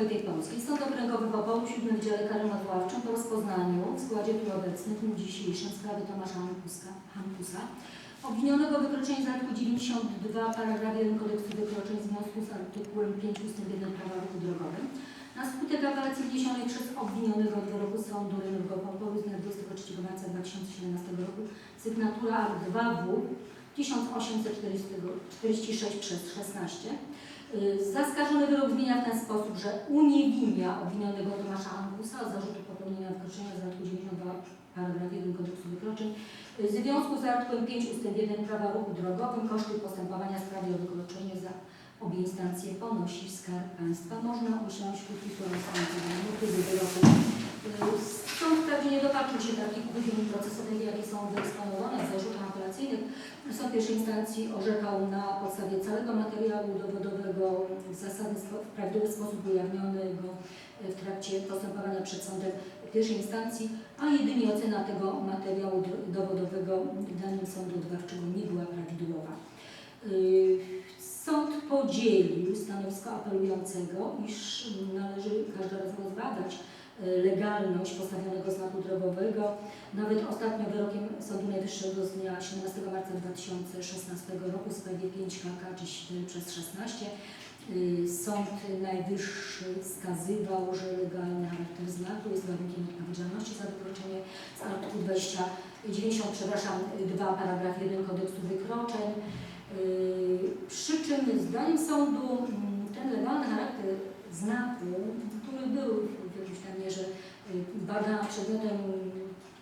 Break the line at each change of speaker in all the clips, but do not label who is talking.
Wojtek Polskiej. Sąd Okręgowy w Opolu w 7 Wydziale Karnym Odwoławczym po rozpoznaniu w składzie tu obecnym w dniu dzisiejszym w sprawie Tomasza Hankusa obwinionego w wykroczeniu z artykułu 92 paragraf 1 kodeksu wykroczeń w związku z artykułem 5 ust. 1 prawa ruchu drogowym na skutek apelacji wniesionej przez obwinionego od wyroku sądu rejonowego w Opolu z dnia 23 marca 2017 roku sygnatura art 2W 1846 przez 16 Y, Zaskarżony wyrok zmienia w ten sposób, że uniewinnia obwinionego Tomasza Angusa od zarzutu popełnienia wykroczenia z artykułu 92 paragraf 1 kodeksu wykroczeń y, w związku z artykułem 5 ust. 1 prawa ruchu drogowym koszty postępowania w sprawie o wykroczenie za obie instancje ponosi Skarb Państwa. Można usiąść krótki porozmawiania motywy wyroku. Sąd wprawdzie nie dopatrzył się takich uchybień procesowych, jakie są wyeksponowane w zarzutach apelacyjnych. Sąd pierwszej instancji orzekał na podstawie całego materiału dowodowego w zasadny w prawidłowy sposób ujawnionego w trakcie postępowania przed sądem pierwszej instancji, a jedynie ocena tego materiału do- dowodowego danym sądu odwoławczego nie była prawidłowa. Yy, Sąd podzielił stanowisko apelującego, iż należy każdorazowo zbadać yy, legalność postawionego znaku drogowego. Nawet ostatnio wyrokiem Sądu Najwyższego z dnia 17 marca 2016 roku w sprawie 5 KK 34 przez 16 yy, Sąd Najwyższy wskazywał, że legalny charakter znaku jest warunkiem odpowiedzialności za wykroczenie z artykułu 20, 90, przepraszam, 2 paragraf 1 kodeksu wykroczeń. Przy czym zdaniem sądu mm, ten legalny charakter znaku, który był w jakimś tam mierze yy, bada przedmiotem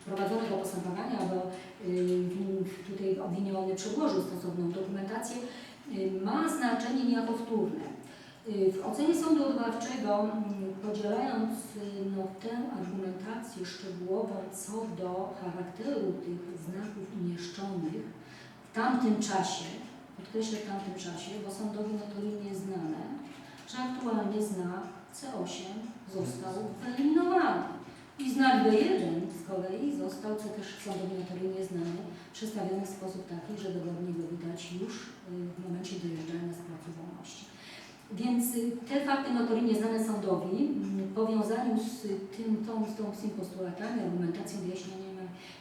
prowadzonego postępowania, bo win- tutaj obwiniony przedłożył stosowną dokumentację, yy, ma znaczenie niejako wtórne. W ocenie sądu odwoławczego, mm, podzielając no, tę argumentację szczegółową co do charakteru tych znaków umieszczonych w tamtym czasie, podkreślę w tamtym czasie, bo sądowi notoryjnie znane, że aktualnie znak C8 został wyeliminowany. I znak B1 z kolei został, co też sądowi notoryjnie znane, przedstawiony w sposób taki, że dogodnie go widać już y, w momencie dojeżdżania z placu wolności. Więc y, te fakty notoryjnie znane sądowi mm, w powiązaniu z tym, tą, z, tą, z tymi postulatami, argumentacją, wyjaśnieniami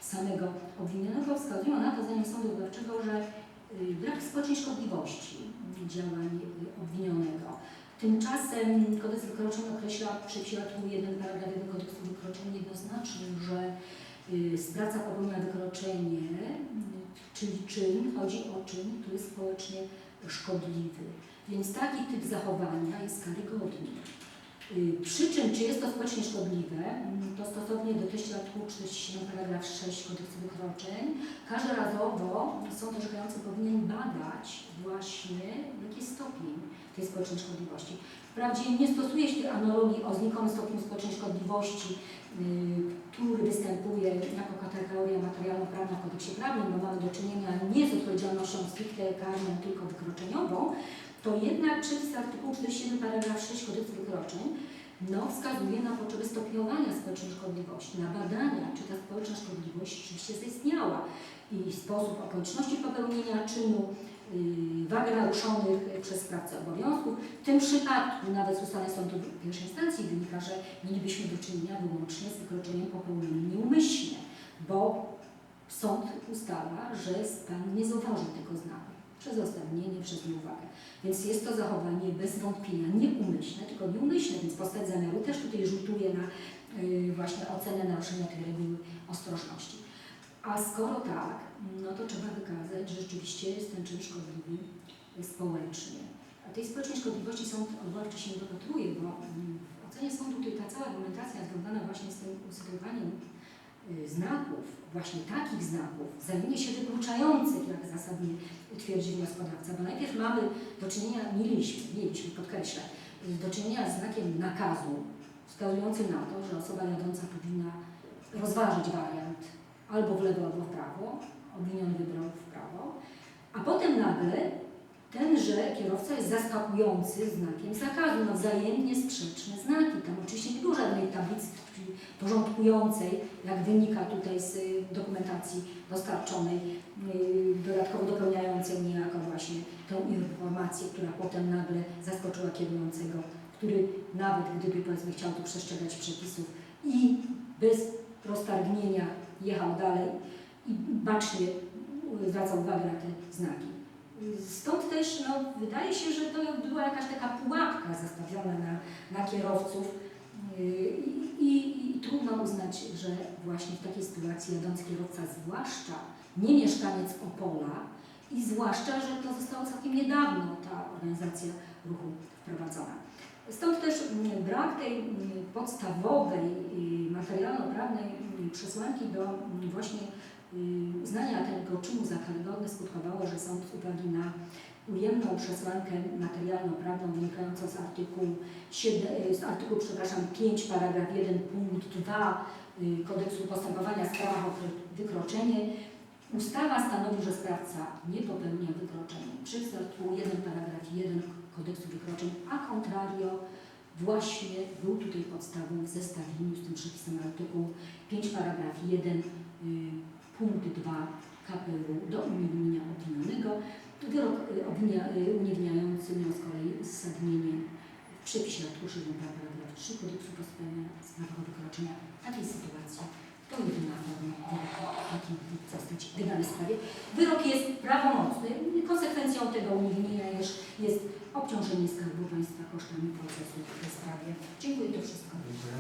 samego obwinionego wskazują na to, zdaniem sądu odwoławczego, że y, brak społecznej szkodliwości działań obwinionego. Tymczasem kodeks wykroczeń określa w przepisie artykułu 1 paragraf 1 kodeksu wykroczeń jednoznacznie, że y, sprawca popełnia wykroczenie, y, czyli czyn, chodzi o czyn, który jest społecznie szkodliwy. Więc taki typ zachowania jest karygodny. Y, Przy czym, czy jest to społecznie szkodliwe, mm, to stosownie do treści artykułu 47 paragraf 6 kodeksu wykroczeń, każdorazowo sąd orzekający powinien badać właśnie jaki jest stopień tej społecznej szkodliwości. Wprawdzie nie stosuje się tej analogii o znikomym stopniu społecznej szkodliwości, y, który występuje jako kategoria materialno-prawna w kodeksie prawnym, bo mamy do czynienia nie z odpowiedzialnością stricte karną, tylko wykroczeniową, to jednak przepis artykułu 47 paragraf 6 kodeksu wykroczeń no, wskazuje na potrzebę stopniowania społecznej szkodliwości, na badania, czy ta społeczna szkodliwość rzeczywiście zaistniała i sposób okoliczności popełnienia czynu, yy, wagę naruszonych przez sprawcę obowiązków. W tym przypadku nawet z ustaleń sądu pierwszej instancji wynika, że mielibyśmy do czynienia wyłącznie z wykroczeniem popełnionym nieumyślnie, bo sąd ustala, że Pan nie zauważył tego znaku przez roztargnienie, przez nieuwagę. Więc jest to zachowanie bez wątpienia nieumyślne, tylko nieumyślne, więc postać zamiaru też tutaj rzutuje na y, właśnie ocenę naruszenia tej reguły ostrożności. A skoro tak, no to trzeba wykazać, że rzeczywiście jest ten czyn szkodliwy społecznie. A tej społecznej szkodliwości sąd odwoławczy się dopatruje, bo mm, w ocenie sądu tutaj ta cała argumentacja związana właśnie z znaków, właśnie takich znaków, zamienie się wykluczających, jak zasadnie twierdzi wnioskodawca, bo najpierw mamy do czynienia, mieliśmy, mieliśmy, podkreślę, y, do czynienia z znakiem nakazu, wskazującym na to, że osoba jadąca powinna rozważyć wariant albo w lewo, albo w prawo, obwiniony wybrał w prawo, a potem nagle tenże kierowca jest zaskakujący znakiem zakazu, no wzajemnie sprzeczne znaki. Tam oczywiście nie było żadnej tablicy porządkującej, jak wynika tutaj z y, dokumentacji dostarczonej, y, dodatkowo dopełniającej niejako właśnie tę informację, która potem nagle zaskoczyła kierującego który nawet gdyby powiedzmy chciał tu przestrzegać przepisów i bez roztargnienia jechał dalej i bacznie zwracał uwagę na te znaki. Stąd też no, wydaje się, że to była jakaś taka pułapka zastawiona na, na kierowców yy, i, i, i trudno uznać, że właśnie w takiej sytuacji jadący kierowca, zwłaszcza nie mieszkaniec Opola i zwłaszcza, że to zostało całkiem niedawno ta organizacja ruchu wprowadzona. Stąd też mm, brak tej mm, podstawowej y, materialno-prawnej mm, przesłanki do właśnie y, uznania tego czynu za karygodny skutkowało, że sąd z uwagi na ujemną przesłankę materialno-prawną wynikającą z artykułu, 7, y, z artykułu przepraszam, 5 paragraf 1 punkt 2 y, kodeksu postępowania w sprawach o wykro- wykroczenie Ustawa stanowi, że sprawca nie popełnia wykroczenia. Przez artykuł 1 paragraf 1 kodeksu wykroczeń, a contrario właśnie był tutaj podstawą w zestawieniu z tym przepisem artykuł 5 paragraf 1 y, punkt 2 KPU do uniewinnienia obwinionego. Wyrok y, y, uniewinniający miał z kolei zasadnienie w przepisie artykułu 7 paragraf 3 kodeksu postępowania w sprawach o wykroczenia. W takiej sytuacji to jedyna forma wyroku, jaki mógł zostać wydany w sprawie. Wyrok jest prawomocny. Konsekwencją tego uniewinnienia jest, jest obciążenie Skarbu Państwa kosztami procesu w tej sprawie. Dziękuję, to wszystko.
Dziękuję.